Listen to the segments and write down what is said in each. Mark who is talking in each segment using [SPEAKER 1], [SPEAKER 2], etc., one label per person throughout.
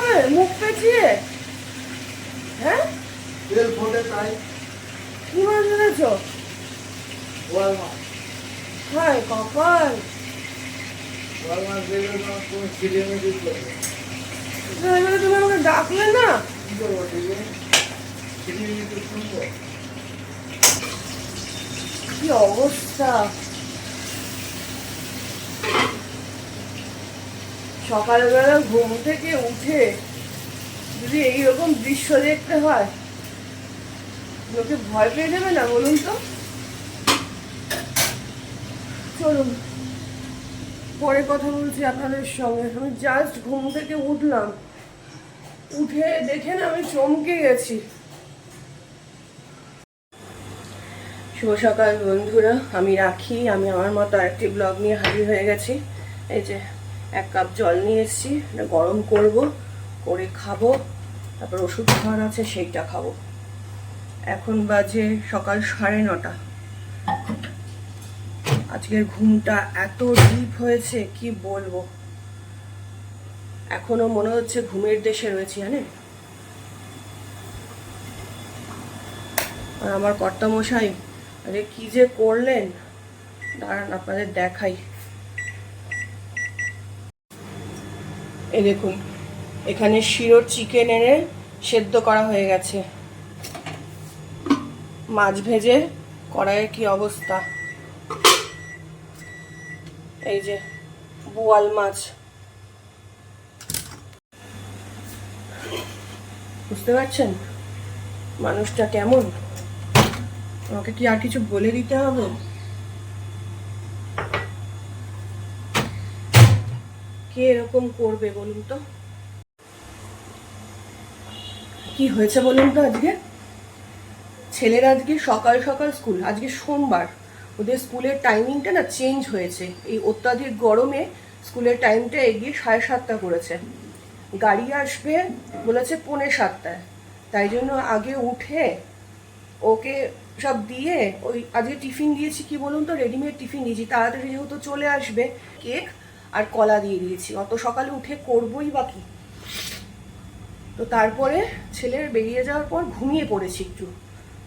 [SPEAKER 1] হবে? মুখ পেঁচিয়ে? হ্যাঁ?
[SPEAKER 2] তেল ফোটে তাই।
[SPEAKER 1] কি মাছ
[SPEAKER 2] মাছ
[SPEAKER 1] হায় কপাল!
[SPEAKER 2] তুমি
[SPEAKER 1] আমাকে ডাকলে না?
[SPEAKER 2] কি
[SPEAKER 1] অবস্থা? সকালবেলা ঘুম থেকে উঠে যদি এইরকম দৃশ্য দেখতে হয়, লোকে ভয় পেয়ে যাবে না বলুন তো? চলুন। পরে কথা বলছি আপনাদের সঙ্গে। আমি জাস্ট ঘুম থেকে উঠলাম। উঠে দেখে না আমি চমকে গেছি। শুভ সকাল বন্ধুরা। আমি রাখি। আমি আমার মতো আরেকটি ব্লগ নিয়ে হাজির হয়ে গেছি। এই যে এক কাপ জল নিয়ে এসেছি, এটা গরম করব, করে খাব, তারপর ওষুধ খাওয়ার আছে সেইটা খাব। এখন বাজে সকাল সাড়ে নটা। আজকের ঘুমটা এত ডিপ হয়েছে, কি বলব? এখনও মনে হচ্ছে ঘুমের দেশে রয়েছি, জানেন? আর আমার কর্তামশাই, আরে কি যে করলেন? দাঁড়ান, আপনাদের দেখাই। এই দেখুন, এখানে শিরোর চিকেন এনে সেদ্ধ করা হয়ে গেছে। মাছ ভেজে কড়াইয়ের কি অবস্থা? এই যে, বোয়াল মাছ। বুঝতে পারছেন? মানুষটা কেমন? আমাকে কি আর কিছু বলে দিতে হবে? কে এরকম করবে বলুন তো? কি হয়েছে বলুন তো আজকে? ছেলের আজকে সকাল সকাল স্কুল, আজকে সোমবার। ওদের স্কুলের টাইমিংটা না চেঞ্জ হয়েছে। এই অত্যাধিক গরমে স্কুলের টাইমটা এগিয়ে সাড়ে সাতটা করেছে। গাড়ি আসবে বলেছে পৌনে সাতটায়। তাই জন্য আগে উঠে ওকে সব দিয়ে ওই আজকে টিফিন দিয়েছি কি বলুন তো? রেডিমেড টিফিন দিয়েছি। তাড়াতাড়ি যেহেতু চলে আসবে কেক আর কলা দিয়ে দিয়েছি। অত সকালে উঠে করবই বা কি? তো তারপরে ছেলের বেরিয়ে যাওয়ার পর ঘুমিয়ে পড়েছি একটু।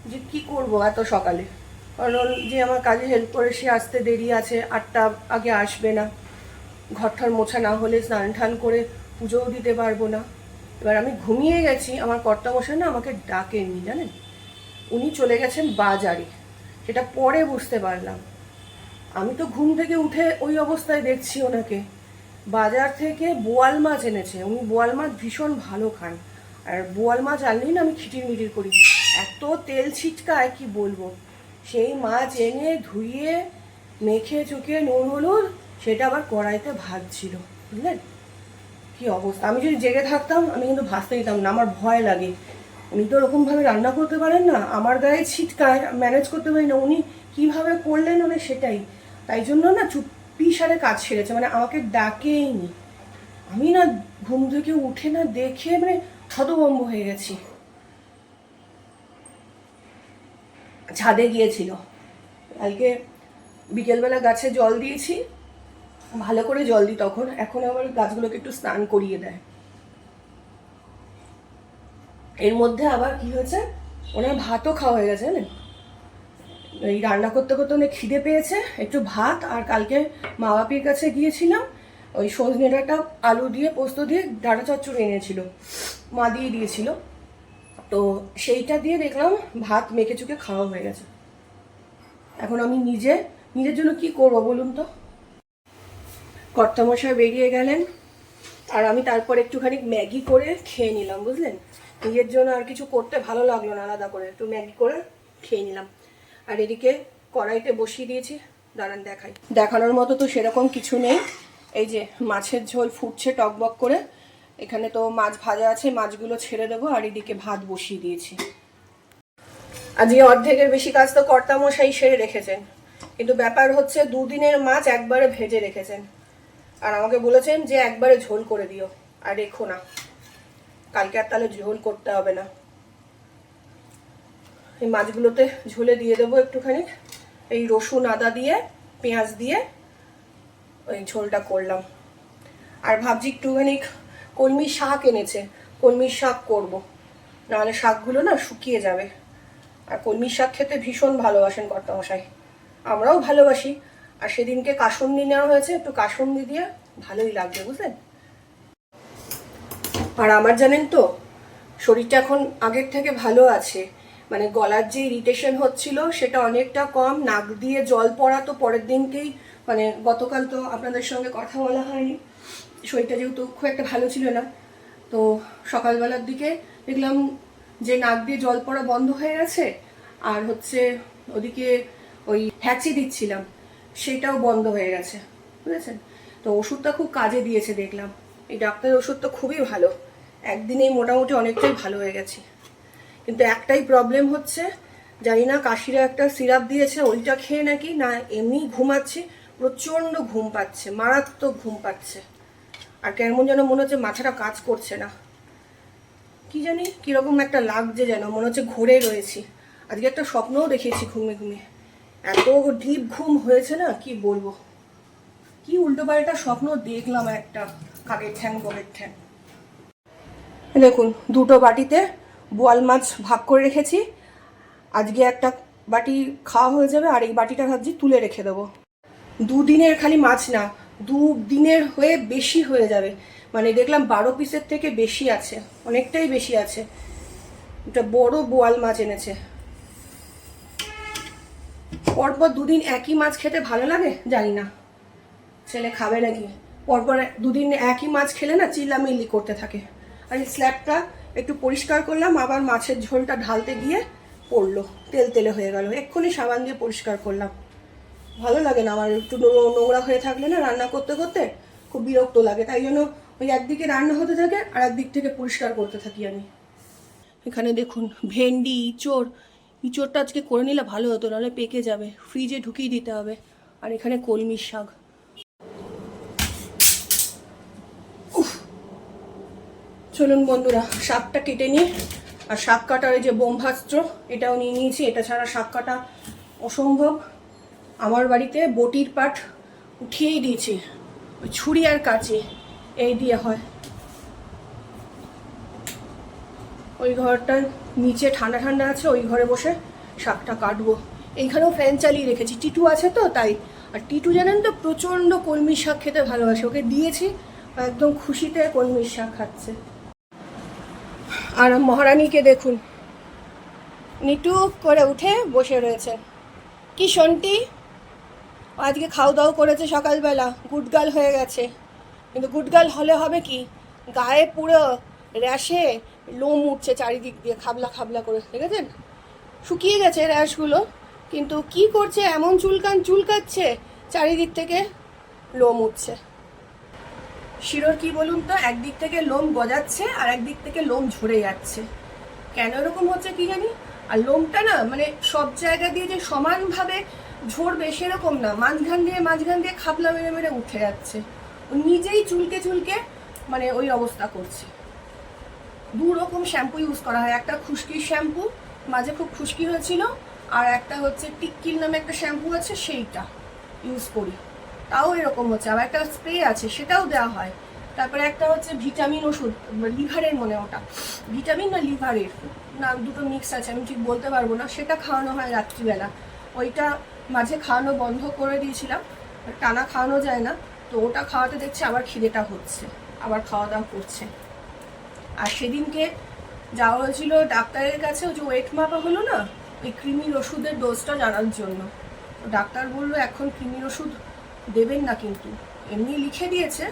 [SPEAKER 1] যে কি করব এত সকালে? কারণ যে আমার কাজে হেল্প করে, সে আসতে দেরি আছে, আটটা আগে আসবে না। ঘরটার মোছা না হলে স্নান টান করে পুজোও দিতে পারব না। এবার আমি ঘুমিয়ে গেছি, আমার কর্তামশাই না আমাকে ডাকেননি, জানেন? উনি চলে গেছেন বাজারে। সেটা পরে বুঝতে পারলাম। আমি তো ঘুম থেকে উঠে ওই অবস্থায় দেখছি ওনাকে। বাজার থেকে বোয়াল মাছ এনেছে। উনি বোয়াল মাছ ভীষণ ভালো খান। আর বোয়াল মাছ আনলেই না আমি খিটির মিটির করি। এত তেল ছিটকায়, কি বলব? সেই মাছ এনে ধুইয়ে মেখে চুকে নুন, হলুদ, সেটা আবার কড়াইতে ভাজছিল। বুঝলেন? কি অবস্থা? আমি যদি জেগে থাকতাম, আমি কিন্তু ভাজতে দিতাম না। আমার ভয় লাগে। উনি তো ওরকমভাবে রান্না করতে পারেন না। আমার গায়ে ছিটকায়, ম্যানেজ করতে পারি না। উনি কীভাবে করলেন মানে সেটাই। তাই জন্য না চুপ্পি সারে কাজ সেরেছে মানে আমাকে ডাকেইনি। আমি না ঘুম থেকে উঠে না দেখে মানে হতভম্ব হয়ে গেছি। ছাদে গিয়েছিল। কালকে বিকেলবেলা গাছে জল দিয়েছি, ভালো করে জল দিই তখন, এখন আবার গাছগুলোকে একটু স্নান করিয়ে দেয়। এর মধ্যে আবার কি হয়েছে? ওনার ভাতও খাওয়া হয়ে গেছে, জানেন? এই রান্না করতে করতে অনেক খিদে পেয়েছে, একটু ভাত আর কালকে মা বাপির কাছে গিয়েছিলাম। ওই সজনে ডাঁটা আলু দিয়ে, পোস্ত দিয়ে ডাঁটা চচ্চড়ি এনেছিল, মা দিয়ে দিয়েছিল। তো সেইটা দিয়ে দেখলাম ভাত মেখে চুকে খাওয়া হয়ে গেছে। এখন আমি নিজে, নিজের জন্য কি করব বলুন তো? কর্তামশাই বেরিয়ে গেলেন আর আমি তারপর একটুখানি ম্যাগি করে খেয়ে নিলাম, বুঝলেন? নিজের জন্য আর কিছু করতে ভালো লাগল না আলাদা করে, একটু ম্যাগি করে খেয়ে নিলাম। আর এদিকে কড়াইতে বসিয়ে দিয়েছি। দাঁড়ান দেখাই। দেখানোর মতো তো সেরকম কিছু নেই। এই যে মাছের ঝোল ফুটছে টকবক করে। এখানে তো মাছ ভাজা আছে, মাছগুলো ছেড়ে দেবো আর এদিকে ভাত বসিয়ে দিয়েছি। আজকে অর্ধেকের বেশি কাজ তো কর্তামশাই সেরে রেখেছেন। কিন্তু ব্যাপার হচ্ছে দুদিনের মাছ একবারে ভেজে রেখেছেন। আর আমাকে বলেছেন যে একবারে ঝোল করে দিও। আর রেখো না। কালকে আর তাহলে ঝোল করতে হবে না। এই মাছগুলোতে ঝোলে দিয়ে দেবো একটুখানি। এই রসুন আদা দিয়ে, পেঁয়াজ দিয়ে ওই ঝোলটা করলাম। আর ভাবছি একটুখানি কলমির শাক এনেছে কলমির শাক করব। নাহলে শাকগুলো না শুকিয়ে যাবে। আর কলমির শাক খেতে ভীষণ ভালোবাসেন কর্তামশাই। আমরাও ভালোবাসি। আর সেদিনকে কাসুন্দি নেওয়া হয়েছে, একটু কাসুন্দি দিয়ে ভালোই লাগবে, বুঝলেন? আর আমার জানেন তো, শরীরটা এখন আগের থেকে ভালো আছে। মানে গলার যে ইরিটেশন হচ্ছিল সেটা অনেকটা কম। নাক দিয়ে জল পড়া তো পরের দিনকেই মানে গতকাল তো আপনাদের সঙ্গে কথা বলা হয়নি। শরীরটা যেহেতু খুব একটা ভালো ছিল না। তো সকালবেলার দিকে দেখলাম যে নাক দিয়ে জল পড়া বন্ধ হয়ে গেছে, আর হচ্ছে ওদিকে ওই হ্যাচি দিচ্ছিলাম, সেটাও বন্ধ হয়ে গেছে। বুঝেছেন? তো ওষুধটা খুব কাজে দিয়েছে দেখলাম। এই ডাক্তারের ওষুধ তো খুবই ভালো। একদিনেই মোটামুটি অনেকটাই ভালো হয়ে গেছে। কিন্তু একটাই প্রবলেম হচ্ছে, জানি না কাশিরা একটা সিরাপ দিয়েছে, ওইটা খেয়ে নাকি না এমনি ঘুমাচ্ছি, প্রচণ্ড ঘুম পাচ্ছে, মারাত্মক ঘুম পাচ্ছে। আর কেমন যেন মনে হচ্ছে মাথাটা কাজ করছে না। কি জানি কীরকম একটা লাগছে যেন, মনে হচ্ছে ঘোরে রয়েছি। আজকে একটা স্বপ্নও দেখেছি ঘুমে ঘুমে এত ডিপ ঘুম হয়েছে না, কি বলব? কি উল্টো পাল্টা স্বপ্ন দেখলাম একটা, কাকের ঠ্যাং বগের ঠ্যাং। দেখুন, দুটো বাটিতে বোয়াল মাছ ভাগ করে রেখেছি। আজকে একটা বাটি খাওয়া হয়ে যাবে আর এই বাটিটা ভাবছি তুলে রেখে দেবো। দুদিনের খালি মাছ না, দু দিনের হয়ে বেশি হয়ে যাবে। মানে দেখলাম বারো পিসের থেকে বেশি আছে, অনেকটাই বেশি আছে। এটা বড় বোয়াল মাছ এনেছে। পরপর দুদিন একই মাছ খেতে ভালো লাগে? জানি না। ছেলে খাবে নাকি? পরপর দুদিন একই মাছ খেলে না চিল্লামিল্লি করতে থাকে। আর এই স্ল্যাবটা একটু পরিষ্কার করলাম, আবার মাছের ঝোলটা ঢালতে গিয়ে পড়ল। তেল তেলে হয়ে গেল। এক্ষুনি সাবান দিয়ে পরিষ্কার করলাম। ভালো লাগে না আমার, একটু নোংরা হয়ে থাকলে না রান্না করতে করতে খুব বিরক্ত লাগে। তাই জন্য ওই একদিকে রান্না হতে থাকে আর একদিক থেকে পরিষ্কার করতে থাকি আমি। এখানে দেখুন, ভেন্ডি, ইঁচড়। ইঁচড়টা আজকে করে নিলে ভালো হতো, নাহলে পেকে যাবে। ফ্রিজে ঢুকিয়ে দিতে হবে। আর এখানে কলমির শাক। চলুন বন্ধুরা, শাকটা কেটে নিই আর শাক কাটার যে বোমভাস্ত্র এটাও নিয়ে নিয়েছি। এটা ছাড়া শাক কাটা অসম্ভব। আমার বাড়িতে বটির পাট উঠিয়েই দিয়েছি। ওই ছুরি আর কাঁচি, এই দিয়ে হয়। ওই ঘরটার নিচে ঠান্ডা ঠান্ডা আছে, ওই ঘরে বসে শাকটা কাটবো। এইখানেও ফ্যান চালিয়ে রেখেছি। টিটু আছে তো, তাই। আর টিটু জানেন তো, প্রচণ্ড কলমির শাক খেতে ভালোবাসে। ওকে দিয়েছি একদম খুশিতে কলমির শাক খাচ্ছে। আর মহারানীকে দেখুন। নিটু করে উঠে বসে রয়েছে কি শন্টি? আজকে খাওয়া দাওয়া করেছে সকালবেলা গুডগাল হয়ে গেছে। কিন্তু গুডগাল হলে হবে কি? গায়ে পুরো র্যাশে লোম উঠছে চারিদিক দিয়ে, খাবলা খাবলা করে, দেখেছেন? শুকিয়ে গেছে র্যাশগুলো, কিন্তু কি করছে? এমন চুলকান, চুলকাচ্ছে, চারিদিক থেকে লোম উঠছে। শিরোর কি বলুন তো? একদিক থেকে লোম গজাচ্ছে আর একদিক থেকে লোম ঝরে যাচ্ছে। কেন এরকম হচ্ছে কি জানি? আর লোমটা না মানে সব জায়গা দিয়ে যে সমানভাবে ঝরবে সেরকম না। মাঝখান দিয়ে মাঝখান দিয়ে খাপলা মেরে মেরে উঠে যাচ্ছে। ও নিজেই চুলকে চুলকে মানে ওই অবস্থা করছে। দু রকম শ্যাম্পু ইউজ করা হয়। একটা খুশকির শ্যাম্পু, মাঝে খুব খুশকি হয়েছিল, আর একটা হচ্ছে টিক্কির নামে একটা শ্যাম্পু আছে, সেইটা ইউজ করি। তাও এরকম হচ্ছে। আবার একটা স্প্রে আছে, সেটাও দেওয়া হয়। তারপরে একটা হচ্ছে ভিটামিন ওষুধ, লিভারের মনে ওটা। ভিটামিন না লিভারের? না, দুটো মিক্স আছে, আমি ঠিক বলতে পারব না। সেটা খাওয়ানো হয় রাত্রিবেলা। ওইটা মাঝে খাওয়ানো বন্ধ করে দিয়েছিলাম টানা খাওয়ানো যায় না। তো ওটা খাওয়াতে দেখছি আবার খিদেটা হচ্ছে, আবার খাওয়া দাওয়া করছে। আর সেদিনকে যাওয়া হয়েছিল ডাক্তারের কাছে যে ওয়েট মাপা হলো না, ওই কৃমির ওষুধের ডোজটা জানার জন্য। ডাক্তার বলল, এখন কৃমির ওষুধ দেবেন না কিন্তু। এমনি লিখে দিয়েছে,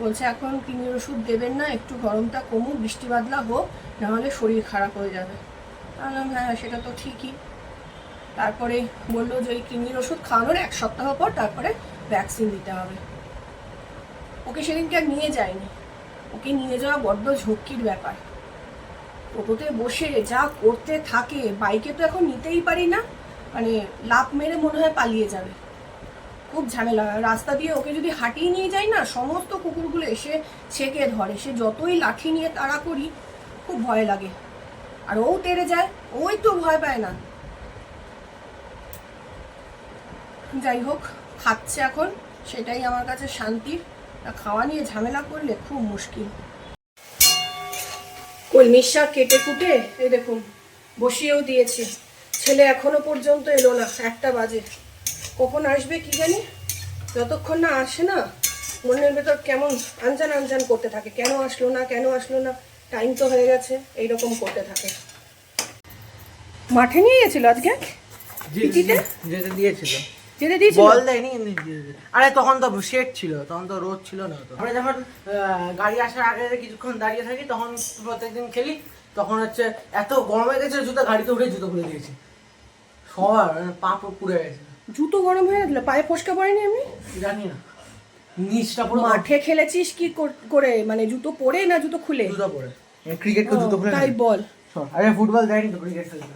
[SPEAKER 1] বলছে এখন কৃমির ওষুধ দেবেন না, একটু গরমটা কমুক, বৃষ্টি বাদলা হোক, নাহলে শরীর খারাপ হয়ে যাবে। বললাম হ্যাঁ সেটা তো ঠিকই। তারপরে বলল যে ওই কৃমির ওষুধ খাওয়ানোর এক সপ্তাহ পর তারপরে ভ্যাকসিন দিতে হবে। ওকে সেদিনকে আর নিয়ে যায়নি। ওকে নিয়ে যাওয়া বড্ড ঝক্কির ব্যাপার। টোটোতে বসে যা করতে থাকে বাইকে তো এখন নিতেই পারি না মানে লাভ মেরে মনে হয় পালিয়ে যাবে। খুব ঝামেলা। হয় রাস্তা দিয়ে ওকে যদি হাঁটিয়ে নিয়ে যাই না, সমস্ত কুকুরগুলো এসে ছেকে ধরে। সে যতই লাঠি নিয়ে তাড়া করি, খুব ভয় লাগে। আর ও তেড়ে যায়, ওই তো ভয় পায় না। যাই হোক, খাচ্ছে এখন। সেটাই আমার কাছে শান্তির খাওয়া নিয়ে ঝামেলা করলে খুব মুশকিল। কলমির শাক কেটে কুটে, এই দেখুন, বসিয়েও দিয়েছি। ছেলে এখনও পর্যন্ত এলো না, একটা বাজে। কখন আসবে কি জানি? যতক্ষণ না আসে না মনের ভেতর কেমন আনজান আনজান করতে থাকে। কেন আসলো না কেন আসলো না? টাইম তো হয়ে গেছে এইরকম করতে থাকে। মাঠে নিয়ে গেছিল আজকে?
[SPEAKER 2] যেতে দিয়েছিল।
[SPEAKER 1] যেতে দিয়েছিল?
[SPEAKER 2] বল দেয়নি আরে তখন তো শেড ছিল তখন তো রোদ ছিল না তো। আমরা যখন আহ, গাড়ি আসার আগে কিছুক্ষণ দাঁড়িয়ে থাকি তখন প্রত্যেকদিন খেলি। তখন হচ্ছে এত গরম হয়ে গেছে জুতো গাড়িতে উঠে জুতো খুলে দিয়েছি। সবার মানে পা পুরো পুড়ে গেছে।
[SPEAKER 1] জুতো গরম হয়ে গেল? পায়ে ফসকা পড়েনি এমনি
[SPEAKER 2] জানি না। নিচটা পুরো
[SPEAKER 1] মাঠে খেলেছিস কি করে মানে জুতো পরে না জুতো খুলে?
[SPEAKER 2] জুতো পরে। ক্রিকেট কে জুতো খুলে
[SPEAKER 1] তাই বল।
[SPEAKER 2] আরে ফুটবল দেয়নি তো ক্রিকেট খেলতে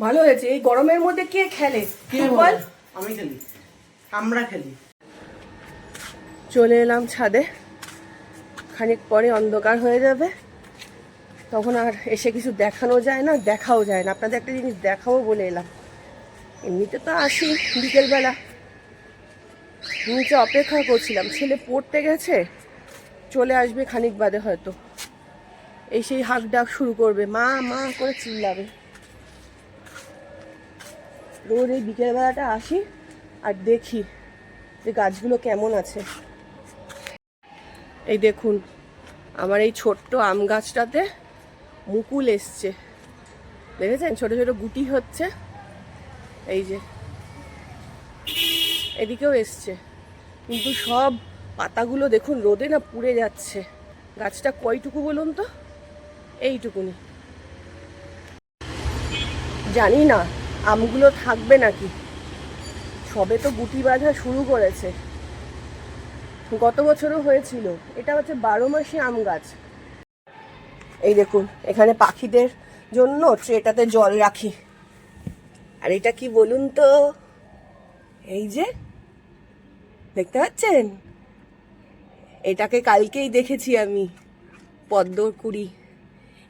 [SPEAKER 1] ভালো হয়েছে। এই গরমের মধ্যে কে খেলে?
[SPEAKER 2] কে
[SPEAKER 1] ফুটবল?
[SPEAKER 2] বল? আমি খেলি। আমরা খেলি।
[SPEAKER 1] চলে এলাম ছাদে। খানিক পরে অন্ধকার হয়ে যাবে। তখন আর এসে কিছু দেখানো যায় না দেখাও যায় না। আপনাদের একটা জিনিস দেখাবো বলে এলাম। এমনিতে তো আসি বিকেলবেলা। নিচে অপেক্ষা করছিলাম, ছেলে পড়তে গেছে, চলে আসবে খানিক বাদে হয়তো। এই সেই হাঁক ডাক শুরু করবে, মা মা করে চিল্লাবে। রোজ এই বিকেলবেলাটা আসি আর দেখি যে গাছগুলো কেমন আছে। এই দেখুন, আমার এই ছোট্ট আম গাছটাতে মুকুল এসছে। দেখেছেন? ছোট ছোট গুটি হচ্ছে। এই যে। এদিকেও এসছে। কিন্তু সব পাতাগুলো দেখুন, রোদে না পুড়ে যাচ্ছে। গাছটা কয়টুকু বলুন তো? এইটুকুনি। জানি না, আমগুলো থাকবে নাকি। সবে তো গুটি বাঁধা শুরু করেছে। গত বছরও হয়েছিল। এটা হচ্ছে বারো মাসে আম গাছ। এই দেখুন, এখানে পাখিদের জন্য ট্রেটাতে জল রাখি। আর এটা কি বলুন তো? এই যে, দেখতে পাচ্ছেন? এটাকে কালকেই দেখেছি আমি, পদ্মর কুড়ি।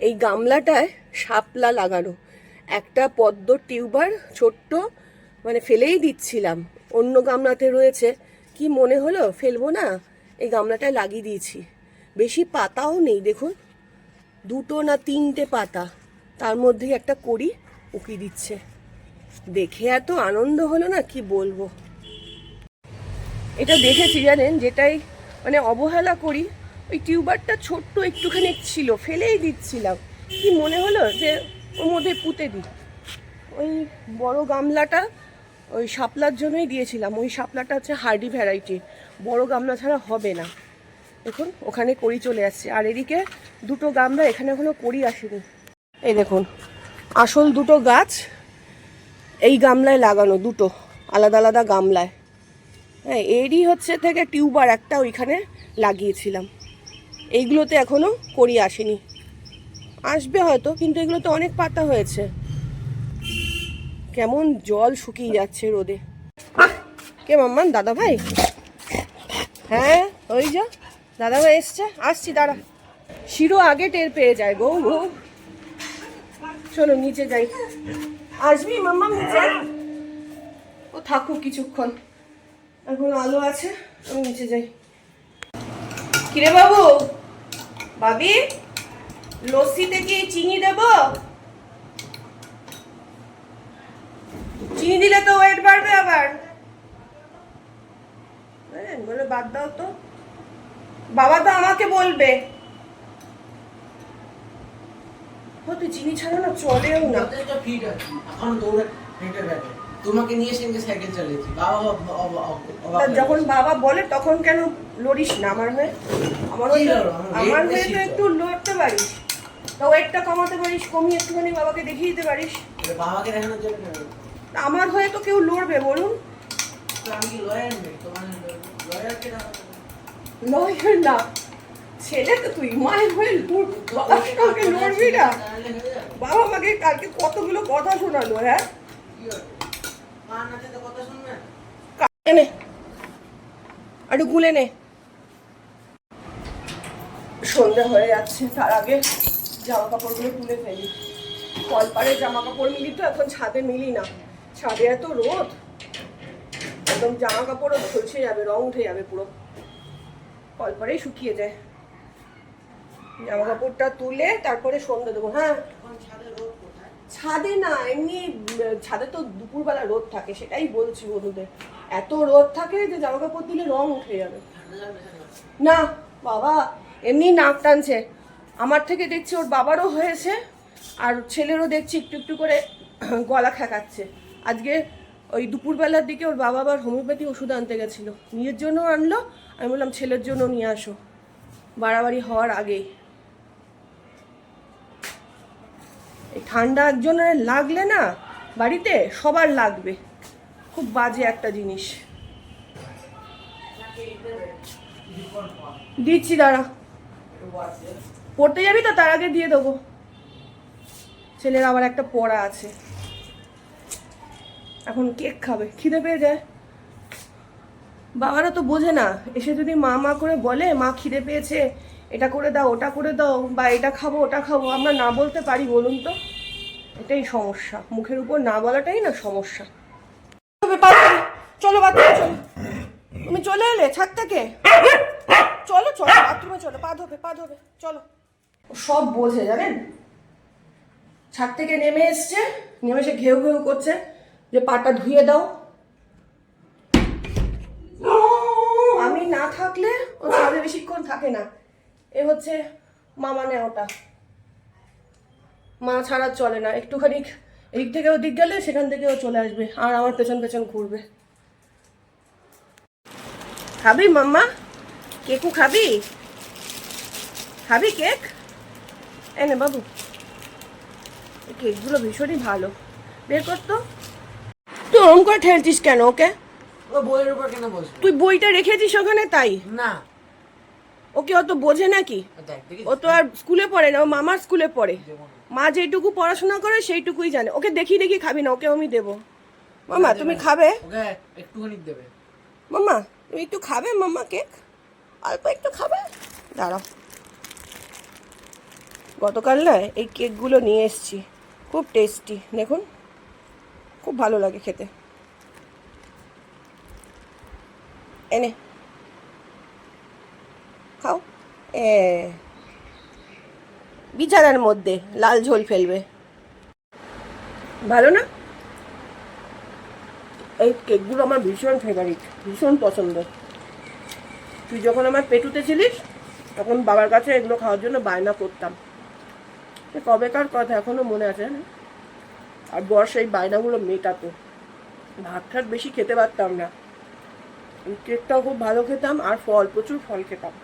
[SPEAKER 1] এই গামলাটায় শাপলা লাগানো। একটা পদ্ম টিউবার ছোট্ট মানে ফেলেই দিচ্ছিলাম। অন্য গামলাতে রয়েছে। কি মনে হলো? ফেলব না? এই গামলাটায় লাগিয়ে দিয়েছি। বেশি পাতাও নেই, দেখুন। দুটো না তিনটে পাতা। তার মধ্যেই একটা কড়ি উকি দিচ্ছে। দেখে এত আনন্দ হলো না, কি বলব? এটা দেখেছি জানেন, যেটাই মানে অবহেলা করি, ওই টিউবারটা ছোট্ট একটুখানি ছিল, ফেলেই দিচ্ছিলাম। কি মনে হলো যে ওর মধ্যে পুঁতে দিই? ওই বড় গামলাটা ওই শাপলার জন্যই দিয়েছিলাম, ওই শাপলাটা হচ্ছে হার্ডি ভ্যারাইটি, বড় গামলা ছাড়া হবে না। দেখুন, ওখানে কড়ি চলে আসছে, আর এদিকে দুটো গামলা এখানে এখনও করি আসেনি। এই দেখুন, আসল দুটো গাছ এই গামলায় লাগানো, দুটো, আলাদা আলাদা গামলায়। হ্যাঁ এরই হচ্ছে থেকে টিউবার একটা ওইখানে লাগিয়েছিলাম। এইগুলোতে এখনও কড়ি আসেনি। আসবে হয়তো, কিন্তু এগুলোতে অনেক পাতা হয়েছে। কেমন জল শুকিয়ে যাচ্ছে রোদে। কে মাম্মান দাদা ভাই? হ্যাঁ ওই যা, দাদা ভাই এসছে। আসছি, দাঁড়া। শিরো আগে টের পেয়ে যায় গো গো চলো নিচে যাই। আসবি মাম্মা? নিচে ও থাকুক কিছুক্ষণ। এখন আলো আছে আমি নিচে যাই। কিরে বাবু? বাবি লস্যিতে কি চিনি দেব? চিনি দিলে তো ওয়েট বাড়বে আবার? বলে বাদ দাও তো। বাবা তো আমাকে বলবে। চিনি ছাড়া না চলেও না।
[SPEAKER 2] যথেষ্ট ফিট আছে। এখন দৌড়ে হেঁটে গেছে তোমাকে নিয়ে সাইকেল চালিয়েছি। বাবা
[SPEAKER 1] যখন বাবা বলে তখন কেন লড়িস না আমার হয়ে? আমার?
[SPEAKER 2] আমার
[SPEAKER 1] হয়ে তো। একটু লড়তে পারিস। তো ওয়েটটা কমাতে পারিস কমিয়ে একটুখানি বাবাকে দেখিয়ে দিতে পারিস।
[SPEAKER 2] বাবাকে দেখানোর জন্য
[SPEAKER 1] আমার হয়ে তো কেউ লড়বে বলুন।
[SPEAKER 2] আমি কি লয়ার নেই? তোমার
[SPEAKER 1] লয়ার না। ছেলে তো তুই মায়ের হয়ে বাবার সঙ্গে লড়বি না। বাবা আমাকে কালকে কতগুলো কথা শোনালো হ্যাঁ? এনে একটু গুলে নে। সন্ধ্যা হয়ে যাচ্ছে তার আগে জামা কাপড়গুলো তুলে ফেলি। কলপারে জামা কাপড় মিলি তো এখন ছাদে মিলি না। ছাদে এত রোদ। একদম জামা কাপড়ও ঝলসে যাবে রং উঠে যাবে পুরো। কলপারেই শুকিয়ে যায়। জামা কাপড়টা তুলে তারপরে সন্ধ্যে দেবো হ্যাঁ।
[SPEAKER 2] ছাদে
[SPEAKER 1] না, এমনি, ছাদে তো দুপুরবেলা রোদ থাকে, সেটাই বলছি বন্ধুদের। এত রোদ থাকে যে জামা কাপড় দিলে রং উঠে যাবে।
[SPEAKER 2] না
[SPEAKER 1] না বাবা, এমনি নাক টানছে। আমার থেকে দেখছি ওর বাবারও হয়েছে, আর ছেলেরও দেখছি একটু একটু করে গলা খেকাচ্ছে। আজকে ওই দুপুরবেলার দিকে ওর বাবা আবার হোমিওপ্যাথি ওষুধ আনতে গেছিল। নিজের জন্য আনলো, আমি বললাম ছেলের জন্য নিয়ে আসো। বাড়াবাড়ি হওয়ার আগেই। এই ঠান্ডা একজনের লাগলে না বাড়িতে সবার লাগবে। খুব বাজে একটা জিনিস। দিচ্ছি, দাঁড়া। পড়তে যাবি তো? তার আগে দিয়ে দেবো। ছেলের আবার একটা পড়া আছে। এখন কেক খাবে। খিদে পেয়ে যায়। বাবারা তো বোঝে না। এসে যদি মা মা করে বলে, মা খিদে পেয়েছে এটা করে দাও ওটা করে দাও বা এটা খাব ওটা খাব আমরা না বলতে পারি বলুন তো। এটাই সমস্যা মুখের উপর না বলাটাই না সমস্যা। চলো বাথরুমে চলো। তুমি চলে এলে ছাদ থেকে? চলো চলো বাথরুমে চলো পা ধোবে পা ধোবে চলো। সব বোঝে জানেন? ছাদ থেকে নেমে এসছে নেমে এসে ঘেউ ঘেউ করছে যে পাটা ধুয়ে দাও। আমি না থাকলে ও ছাদে বেশিক্ষণ থাকে না। এ হচ্ছে মামা নেওয়াটা। মা ছাড়া চলে না একটুখানি এদিক থেকে ওদিক গেলে সেখান থেকে ও চলে আসবে আর আমার পেছন পেছন ঘুরবে। খাবি মাম্মা? কেকু খাবি? খাবি কেক? এনে বাবু। কেকগুলো ভীষণই ভালো। বের করতো তুই ওরম করে ঠেলছিস কেন ওকে?
[SPEAKER 2] ও বইয়ের উপর কেন বসবে?
[SPEAKER 1] তুই বইটা রেখেছিস ওখানে তাই?
[SPEAKER 2] না।
[SPEAKER 1] ওকে অত বোঝে নাকি? ও তো আর স্কুলে পড়ে না ও মামার স্কুলে পড়ে। মা যেটুকু পড়াশোনা করে সেইটুকুই জানে। ওকে দেখি দেখি খাবি না ওকে আমি দেবো। মামা তুমি খাবে?
[SPEAKER 2] একটুখানি দেবে।
[SPEAKER 1] মামা তুমি একটু খাবে মামা কেক? অল্প একটু খাবে? দাঁড়াও। গতকাল না এই কেকগুলো নিয়ে এসেছি। খুব টেস্টি দেখুন। খুব ভালো লাগে খেতে। এনে খাও এ, বিছানার মধ্যে লাল ঝোল ফেলবে। ভালো না? এই কেকগুলো আমার ভীষণ ফেভারিট ভীষণ পছন্দ। তুই যখন আমার পেটুতে ছিলিস, তখন বাবার কাছে এগুলো খাওয়ার জন্য বায়না করতাম। কবেকার কথা, এখনও মনে আছে না? আর বর্ষ এই বায়নাগুলো মেটাতো। ভাত ঠাত বেশি খেতে পারতাম না। কেকটাও খুব ভালো খেতাম আর ফল, প্রচুর ফল খেতাম।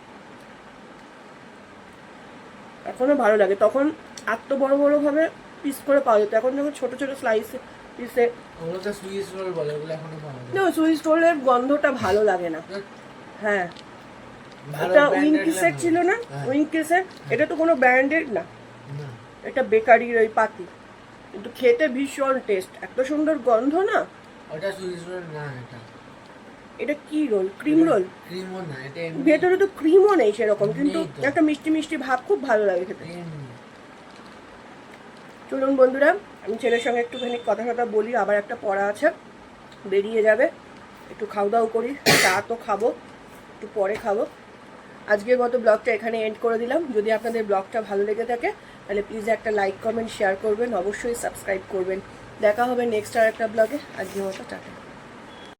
[SPEAKER 1] এখনও ভালো লাগে। তখন এত বড় বড় ভাবে পিস করে পাওয়া যেত। এখন যখন ছোটো ছোটো স্লাইস পিসে
[SPEAKER 2] সুইস
[SPEAKER 1] না সুইচ রোলের গন্ধটা ভালো লাগে না। হ্যাঁ। এটা
[SPEAKER 2] branded
[SPEAKER 1] উইঙ্কিসের ছিল না?
[SPEAKER 2] হ্যাঁ।
[SPEAKER 1] উইঙ্কিসের এটা তো কোনো ব্র্যান্ডেড না।
[SPEAKER 2] না।
[SPEAKER 1] এটা বেকারির ওই পাতি। কিন্তু খেতে ভীষণ টেস্ট এত সুন্দর গন্ধ না?
[SPEAKER 2] ওটা সুইস রোল না এটা।
[SPEAKER 1] এটা কি রোল? Cream roll?
[SPEAKER 2] ক্রিমও না এটা এমনি
[SPEAKER 1] ভেতরে তো ক্রিমও নেই সেরকম কিন্তু একটা মিষ্টি মিষ্টি ভাব খুব ভালো লাগে খেতে। চলুন বন্ধুরা আমি ছেলের সঙ্গে একটুখানি কথা কথা বলি আবার একটা পড়া আছে বেরিয়ে যাবে। একটু খাওয়া দাওয়া করি চা তো খাব একটু পরে খাব। আজকের মতো ব্লগটা এখানে এন্ড করে দিলাম। যদি আপনাদের ব্লগটা ভালো লেগে থাকে তাহলে প্লিজ একটা লাইক কমেন্ট শেয়ার করবেন। অবশ্যই সাবস্ক্রাইব করবেন। দেখা হবে নেক্সট আর একটা ব্লগে। আজকের মতো টাটা।